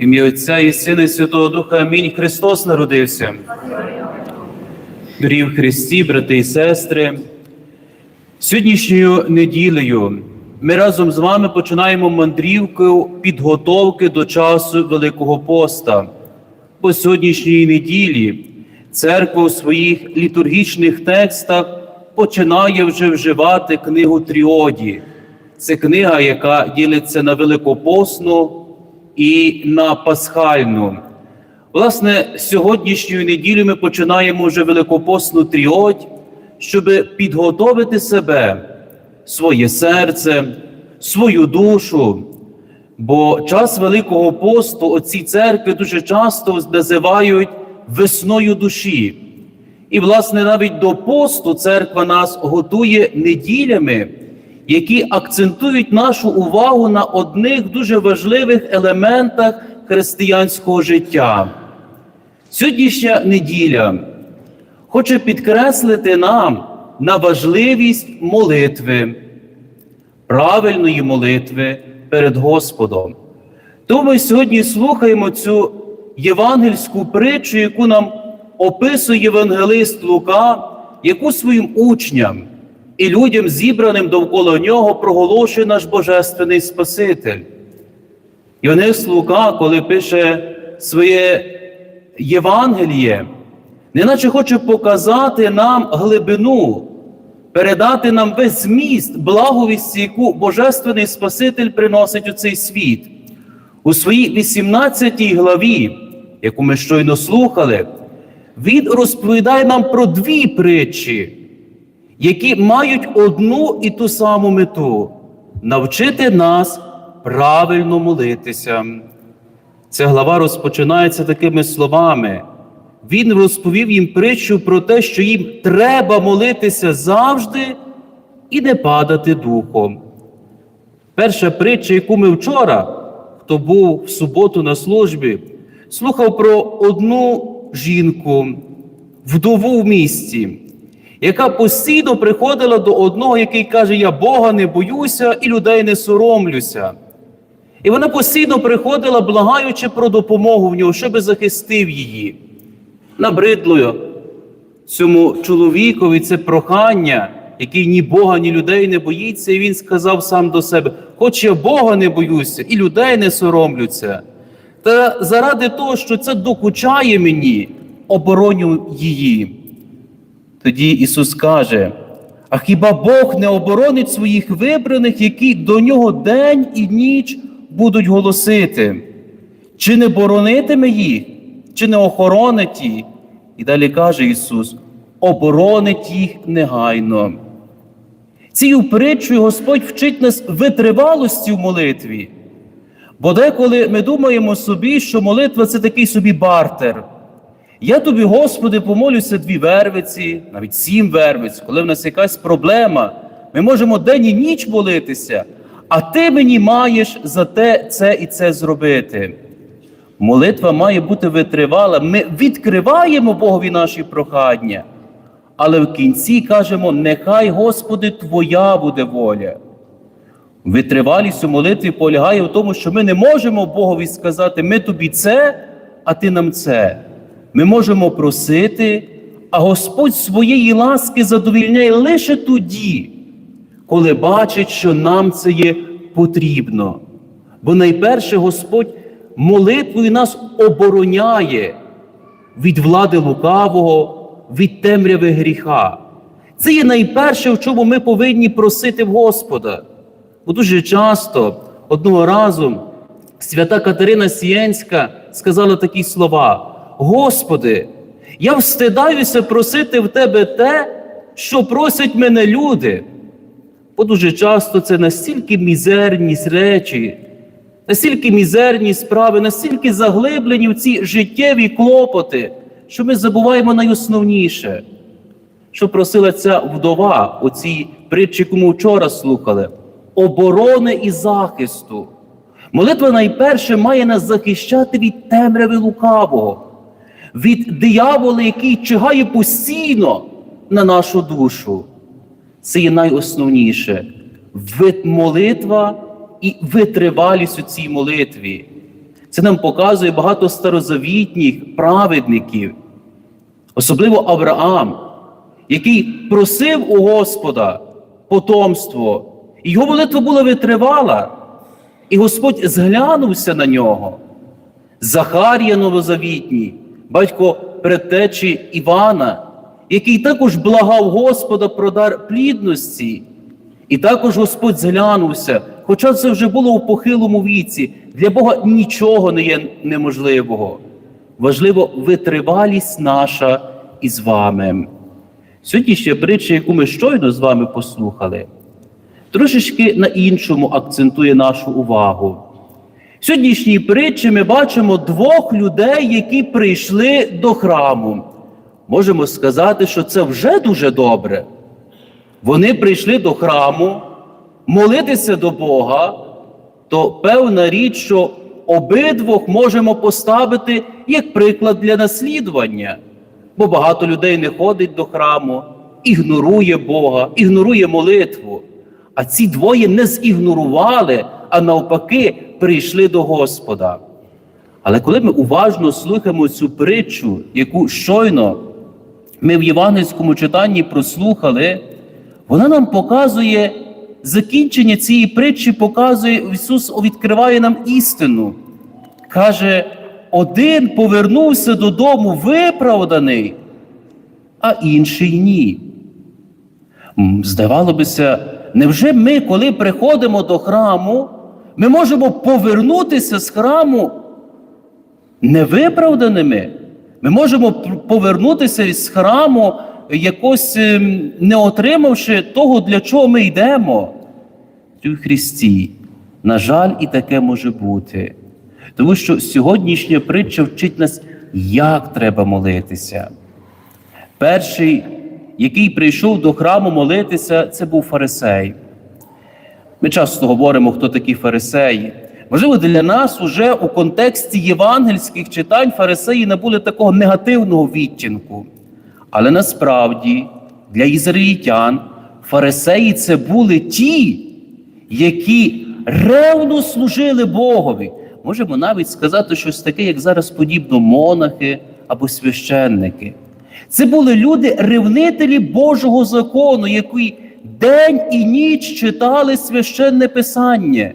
Ім'я Отця і Сина і Святого Духа. Амінь. Христос народився. Дорі в Христі, брати і сестри. Сьогоднішньою неділею ми разом з вами починаємо мандрівку підготовки до часу Великого Поста. По сьогоднішньої неділі церква у своїх літургічних текстах починає вже вживати книгу Тріоді. Це книга, яка ділиться на великопосну і на пасхальну. Власне, сьогоднішньою неділю ми починаємо вже великопосну тріодь, щоб підготовити себе, своє серце, свою душу. Бо час Великого посту оці церкви дуже часто називають весною душі. І, власне, навіть до посту церква нас готує неділями, які акцентують нашу увагу на одних дуже важливих елементах християнського життя. Сьогоднішня неділя хоче підкреслити нам на важливість молитви, правильної молитви перед Господом. Тому ми сьогодні слухаємо цю євангельську притчу, яку нам описує євангелист Лука, яку своїм учням і людям, зібраним довкола нього, проголошує наш Божественний Спаситель. Євангелист Лука, коли пише своє Євангеліє, неначе хоче показати нам глибину, передати нам весь зміст, благовісті, яку Божественний Спаситель приносить у цей світ. У своїй 18 главі, яку ми щойно слухали, він розповідає нам про дві притчі, які мають одну і ту саму мету навчити нас правильно молитися. Ця глава розпочинається такими словами. Він розповів їм притчу про те, що їм треба молитися завжди і не падати духом. Перша притча, яку ми вчора, хто був в суботу на службі, слухав про одну жінку, вдову в місті, яка постійно приходила до одного, який каже: Я Бога не боюся і людей не соромлюся. І вона постійно приходила, благаючи про допомогу в нього, щоб захистив її. Набридло цьому чоловікові це прохання, який ні Бога, ні людей не боїться, і він сказав сам до себе: Хоч я Бога не боюся, і людей не соромлюся. Та заради того, що це докучає мені, обороню її. Тоді Ісус каже: а хіба Бог не оборонить своїх вибраних, які до нього день і ніч будуть голосити? Чи не боронитиме їх, чи не охоронить їх? І далі каже Ісус: оборонить їх негайно. Цією притчою Господь вчить нас витривалості в молитві. Бо деколи ми думаємо собі, що молитва це такий собі бартер. Я тобі, Господи, помолюся дві вервиці, навіть сім вервиць, коли в нас якась проблема, ми можемо день і ніч молитися, а ти мені маєш за те це і це зробити. Молитва має бути витривала. Ми відкриваємо Богові наші прохання, але в кінці кажемо: нехай, Господи, Твоя буде воля. Витривалість у молитві полягає в тому, що ми не можемо Богові сказати, ми тобі це, а ти нам це. Ми можемо просити, а Господь своєї ласки задовільняє лише тоді, коли бачить, що нам це є потрібно. Бо найперше Господь молитвою нас обороняє від влади лукавого, від темряви гріха. Це є найперше, в чому ми повинні просити в Господа. Бо дуже часто одного разу свята Катерина Сієнська сказала такі слова: Господи, я встидаюся просити в Тебе те, що просять мене люди. Бо дуже часто це настільки мізерні речі, настільки мізерні справи, настільки заглиблені в ці життєві клопоти, що ми забуваємо найосновніше, що просила ця вдова у цій притчі, ми вчора слухали оборони і захисту. Молитва найперше має нас захищати від темряви лукавого, від диявола, який чигає постійно на нашу душу. Це є найосновніше молитва і витривалість у цій молитві. Це нам показує багато старозавітніх праведників, особливо Авраам, який просив у Господа потомство, і його молитва була витривала, і Господь зглянувся на нього. Захарія новозавітній, батько предтечі Івана, який також благав Господа про дар плідності. І також Господь зглянувся, хоча це вже було у похилому віці, для Бога нічого не є неможливого. Важливо витривалість наша із вами. Сьогоднішня притча, яку ми щойно з вами послухали, трошечки на іншому акцентує нашу увагу. Сьогоднішній притчі ми бачимо двох людей, які прийшли до храму. Можемо сказати, що це вже дуже добре. Вони прийшли до храму молитися до Бога, то певна річ, що обидвох можемо поставити як приклад для наслідування. Бо багато людей не ходить до храму, ігнорує Бога, ігнорує молитву. А ці двоє не зігнорували, а навпаки, прийшли до Господа. Але коли ми уважно слухаємо цю притчу, яку щойно ми в євангельському читанні прослухали, вона нам показує закінчення цієї притчі, показує Ісус відкриває нам істину. Каже, один повернувся додому виправданий, а інший ні. М, Здавало невже ми, коли приходимо до храму, ми можемо повернутися з храму невиправданими? Ми можемо повернутися з храму, якось ем, не отримавши того, для чого ми йдемо. У Христі. На жаль, і таке може бути. Тому що сьогоднішня притча вчить нас, як треба молитися. Перший, який прийшов до храму молитися, це був фарисей. Ми часто говоримо, хто такі фарисеї. Можливо, для нас уже у контексті євангельських читань фарисеї набули такого негативного відтінку. Але насправді для ізраїльтян фарисеї це були ті, які ревно служили Богові. Можемо навіть сказати щось таке, як зараз подібно монахи або священники. Це були люди, ревнителі Божого закону, які день і ніч читали священне писання.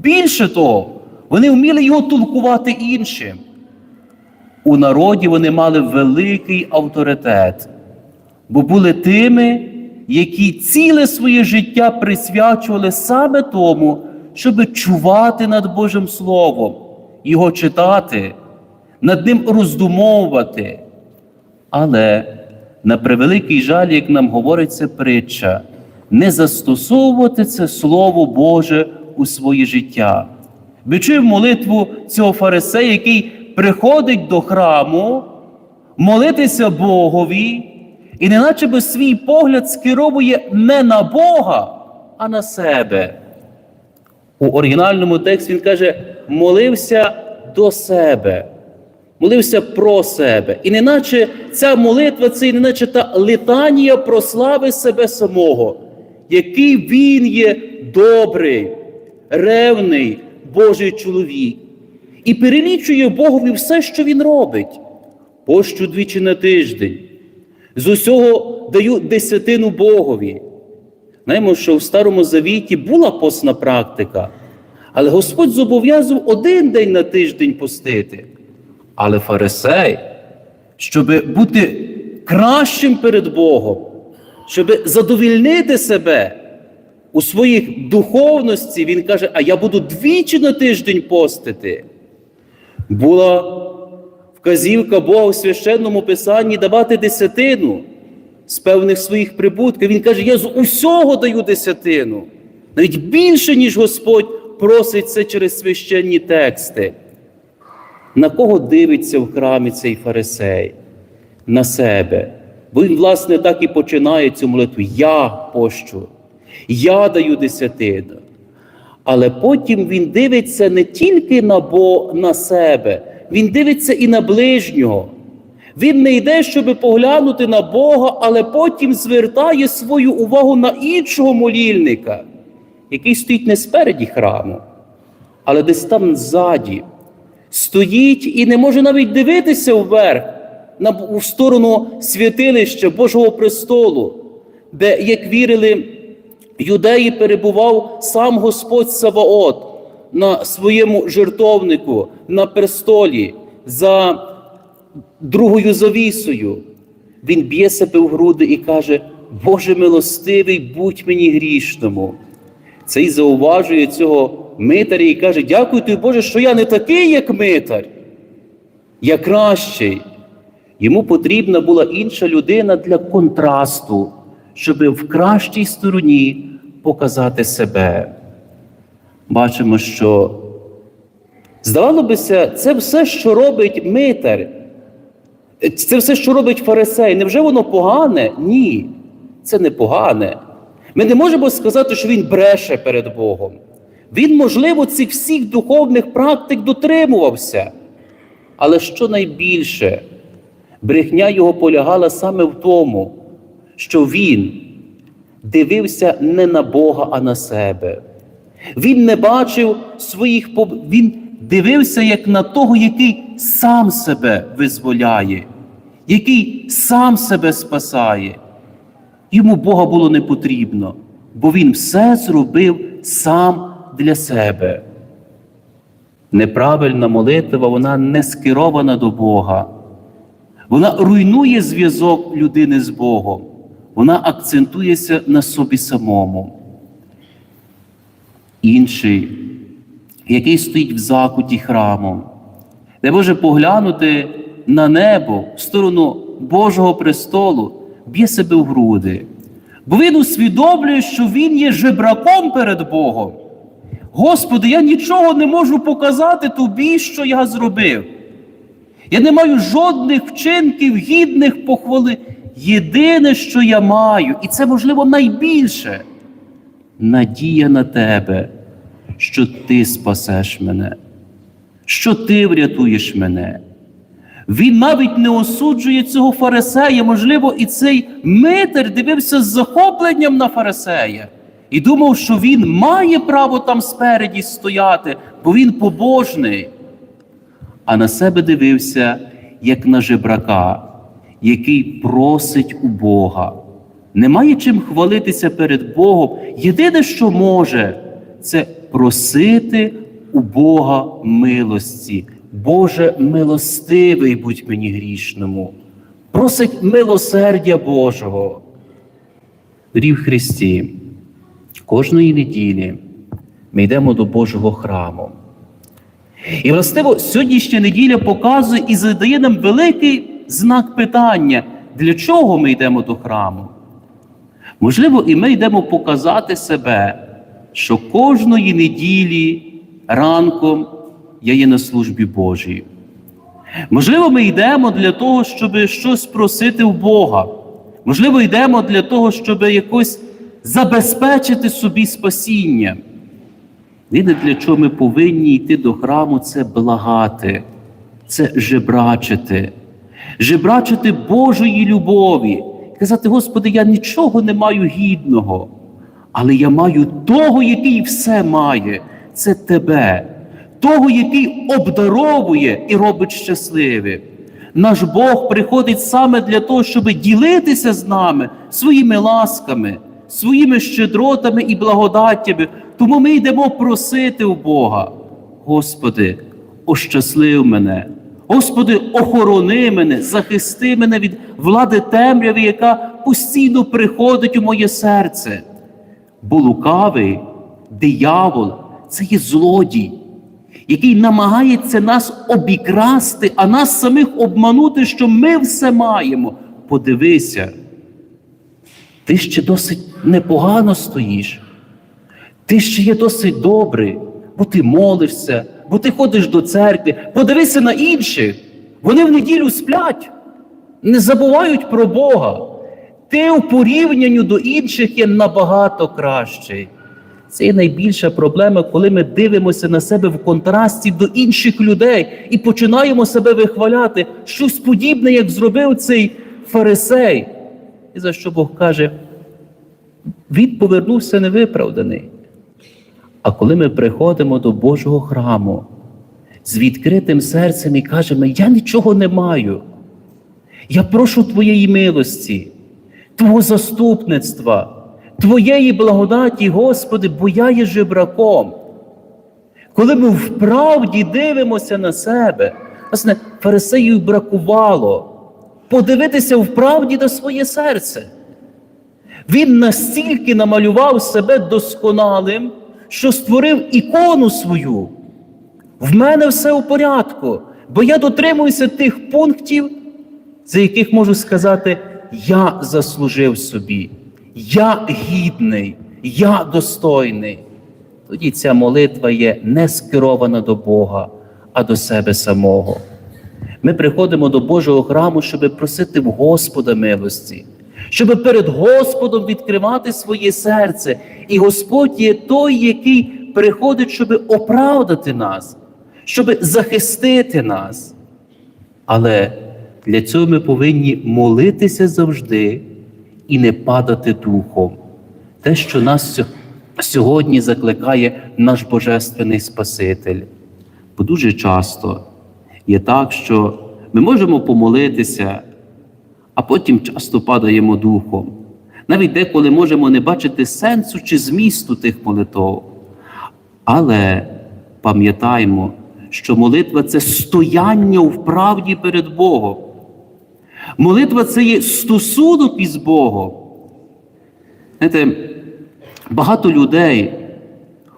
Більше того, вони вміли його толкувати іншим. У народі вони мали великий авторитет, бо були тими, які ціле своє життя присвячували саме тому, щоб чувати над Божим Словом, його читати, над ним роздумовувати. Але на превеликий жаль, як нам говориться притча, не застосовувати це Слово Боже у своє життя. Ми чуємо молитву цього фарисея, який приходить до храму молитися Богові, і неначе би свій погляд скеровує не на Бога, а на себе. У оригінальному тексті він каже: молився до себе, молився про себе. І неначе ця молитва це неначе та литанія про слави себе самого, який він є добрий, ревний Божий чоловік, і перелічує Богові все, що він робить. Пощу двічі на тиждень. З усього даю десятину Богові. Знаємо, що в Старому Завіті була постна практика, але Господь зобов'язував один день на тиждень постити. Але фарисей, щоб бути кращим перед Богом, щоб задовільнити себе у своїх духовності, він каже: А я буду двічі на тиждень постити. Була вказівка Бога у священному писанні давати десятину з певних своїх прибутків. Він каже: Я з усього даю десятину. Навіть більше, ніж Господь просить це через священні тексти. На кого дивиться в храмі цей фарисей? На себе. Бо він, власне, так і починає цю молитву. Я пощу, я даю десятину. Але потім він дивиться не тільки на, Бо, на себе, він дивиться і на ближнього. Він не йде, щоб поглянути на Бога, але потім звертає свою увагу на іншого молільника, який стоїть не спереді храму, але десь там ззаді. стоїть і не може навіть дивитися вверх в сторону святилища Божого престолу, де, як вірили юдеї, перебував сам Господь Саваот на своєму жертовнику, на престолі за другою завісою. Він б'є себе в груди і каже: Боже милостивий, будь мені грішному. Цей зауважує цього митаря і каже: Дякую тобі, Боже, що я не такий, як митар, я кращий. Йому потрібна була інша людина для контрасту, щоб в кращій стороні показати себе. Бачимо, що здавало бися, це все, що робить митар, це все, що робить фарисей. Невже воно погане? Ні, це не погане. Ми не можемо сказати, що він бреше перед Богом. Він, можливо, цих всіх духовних практик дотримувався. Але що найбільше, брехня його полягала саме в тому, що він дивився не на Бога, а на себе. Він не бачив своїх він дивився як на того, який сам себе визволяє, який сам себе спасає. Йому Бога було не потрібно, бо він все зробив сам для себе. Неправильна молитва, вона не скерована до Бога. Вона руйнує зв'язок людини з Богом. Вона акцентується на собі самому. Інший, який стоїть в закуті храмом, не може поглянути на небо в сторону Божого престолу, б'є себе в груди. Бо він усвідомлює, що він є жебраком перед Богом. Господи, я нічого не можу показати тобі, що я зробив. Я не маю жодних вчинків гідних похвали. Єдине, що я маю, і це можливо найбільше надія на тебе, що ти спасеш мене, що ти врятуєш мене. Він навіть не осуджує цього фарисея. Можливо, і цей митар дивився з захопленням на фарисея і думав, що він має право там спереді стояти, бо він побожний. А на себе дивився, як на жебрака, який просить у Бога. Немає чим хвалитися перед Богом. Єдине, що може, це просити у Бога милості. Боже, милостивий будь мені грішному. Просить милосердя Божого. Дорі в Христі, кожної неділі ми йдемо до Божого храму. І, властиво, сьогоднішня неділя показує і задає нам великий знак питання, для чого ми йдемо до храму. Можливо, і ми йдемо показати себе, що кожної неділі ранком я є на службі Божій. Можливо, ми йдемо для того, щоб щось просити в Бога. Можливо, йдемо для того, щоб якось забезпечити собі спасіння. Єдине, для чого ми повинні йти до храму, це благати, це жебрачити, жебрачити Божої любові. Казати, Господи, я нічого не маю гідного, але я маю того, який все має, це Тебе, того, який обдаровує і робить щасливим. Наш Бог приходить саме для того, щоб ділитися з нами своїми ласками, своїми щедротами і благодаттями. Тому ми йдемо просити у Бога. Господи, ощаслив мене. Господи, охорони мене, захисти мене від влади темряви, яка постійно приходить у моє серце. Бо лукавий диявол це є злодій, який намагається нас обікрасти, а нас самих обманути, що ми все маємо. Подивися, ти ще досить непогано стоїш. Ти ще є досить добрий, бо ти молишся, бо ти ходиш до церкви. Подивися на інших. Вони в неділю сплять, не забувають про Бога. Ти у порівнянні до інших є набагато кращий. Це є найбільша проблема, коли ми дивимося на себе в контрасті до інших людей і починаємо себе вихваляти щось подібне, як зробив цей фарисей. І за що Бог каже, він повернувся невиправданий. А коли ми приходимо до Божого храму, з відкритим серцем і кажемо: Я нічого не маю. Я прошу Твоєї милості, Твого заступництва, Твоєї благодаті, Господи, бо я є жебраком. Коли ми вправді дивимося на себе, власне, фарисеїв бракувало подивитися вправді на своє серце. Він настільки намалював себе досконалим, що створив ікону свою. В мене все у порядку, бо я дотримуюся тих пунктів, за яких можу сказати, я заслужив собі, я гідний, я достойний. Тоді ця молитва є не скерована до Бога, а до себе самого. Ми приходимо до Божого храму, щоб просити в Господа милості, щоб перед Господом відкривати своє серце. І Господь є той, який приходить, щоб оправдати нас, щоб захистити нас. Але для цього ми повинні молитися завжди і не падати духом. Те, що нас сьогодні закликає наш Божественний Спаситель. Бо дуже часто є так, що ми можемо помолитися, а потім часто падаємо духом. Навіть деколи можемо не бачити сенсу чи змісту тих молитв. Але пам'ятаємо, що молитва це стояння в правді перед Богом. Молитва це є стосунок із Богом. Знаєте, багато людей,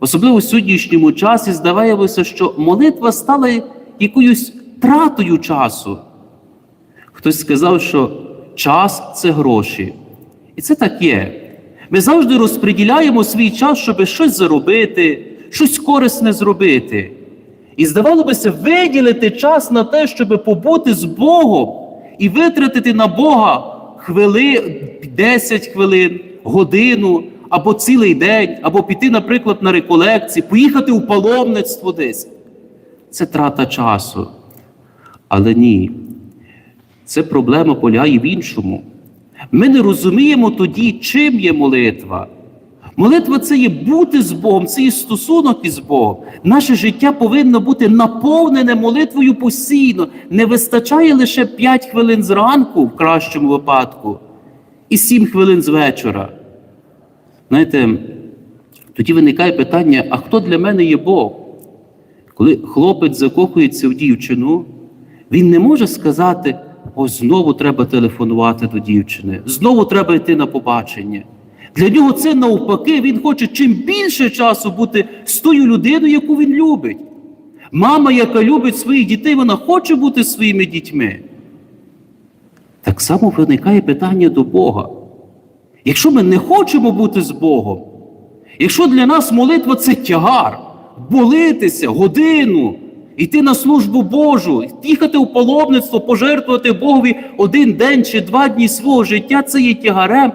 особливо в сьогоднішньому часі, здавалося, що молитва стала якоюсь тратою часу. Хтось сказав, що час це гроші. І це так є. Ми завжди розподіляємо свій час, щоб щось заробити, щось корисне зробити. І здавалося, виділити час на те, щоб побути з Богом і витратити на Бога хвили, 10 хвилин, годину або цілий день, або піти, наприклад, на реколекції, поїхати у паломництво десь. Це трата часу. Але ні, це проблема полягає в іншому. Ми не розуміємо тоді, чим є молитва. Молитва це є бути з Богом, це є стосунок із Богом. Наше життя повинно бути наповнене молитвою постійно. Не вистачає лише 5 хвилин зранку, в кращому випадку, і 7 хвилин з вечора. Знаєте, тоді виникає питання: а хто для мене є Бог? Коли хлопець закохується в дівчину, він не може сказати: о, знову треба телефонувати до дівчини, знову треба йти на побачення. Для нього це навпаки, він хоче чим більше часу бути з тою людиною, яку він любить. Мама, яка любить своїх дітей, вона хоче бути своїми дітьми. Так само виникає питання до Бога. Якщо ми не хочемо бути з Богом, якщо для нас молитва це тягар, болитися годину, йти на службу Божу, їхати у паломництво, пожертвувати Богові один день чи два дні свого життя, це є тягарем,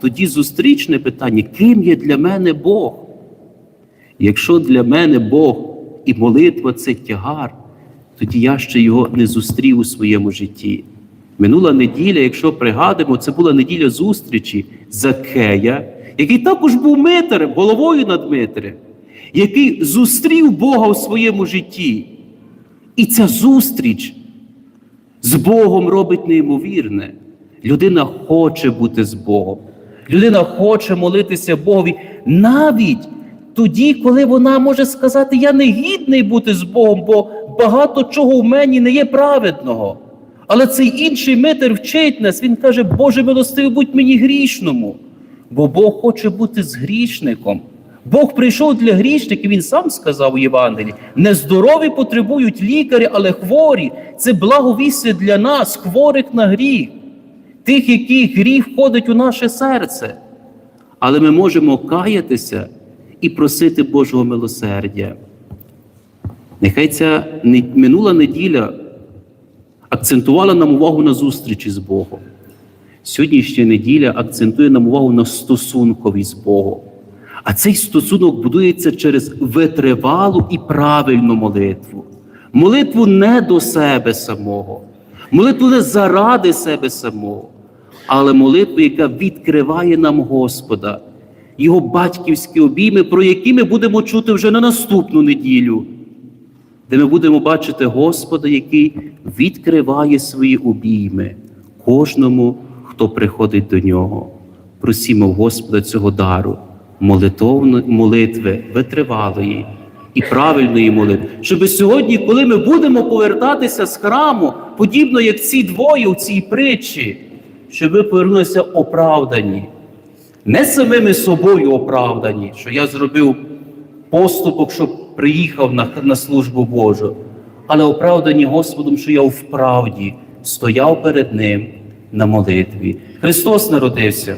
тоді зустрічне питання, ким є для мене Бог? Якщо для мене Бог і молитва це тягар, тоді я ще його не зустрів у своєму житті. Минула неділя, якщо пригадуємо, це була неділя зустрічі Закея, який також був митарем, головою над митарем, який зустрів Бога у своєму житті. І ця зустріч з Богом робить неймовірне. Людина хоче бути з Богом. Людина хоче молитися Богові навіть тоді, коли вона може сказати, я не гідний бути з Богом, бо багато чого в мені не є праведного. Але цей інший митер вчить нас, він каже, Боже милостивий, будь мені грішному, бо Бог хоче бути з грішником. Бог прийшов для грішників, Він сам сказав у Євангелії, нездорові потребують лікарі, але хворі. Це благовістя для нас, хворих на гріх, тих, яких гріх входить у наше серце. Але ми можемо каятися і просити Божого милосердя. Нехай ця минула неділя акцентувала нам увагу на зустрічі з Богом. Сьогоднішня неділя акцентує нам увагу на стосункові з Богом. А цей стосунок будується через витривалу і правильну молитву. Молитву не до себе самого, молитву не заради себе самого, але молитву, яка відкриває нам Господа, Його батьківські обійми, про які ми будемо чути вже на наступну неділю. де ми будемо бачити Господа, який відкриває свої обійми кожному, хто приходить до нього. Просімо Господа цього дару, молитви, витривалої і правильної молитви, щоб сьогодні, коли ми будемо повертатися з храму, подібно як ці двоє у цій притчі, щоб ви повернулися оправдані, не самими собою оправдані, що я зробив поступок, щоб приїхав на, на службу Божу, але оправдані Господом, що я в правді стояв перед Ним на молитві. Христос народився.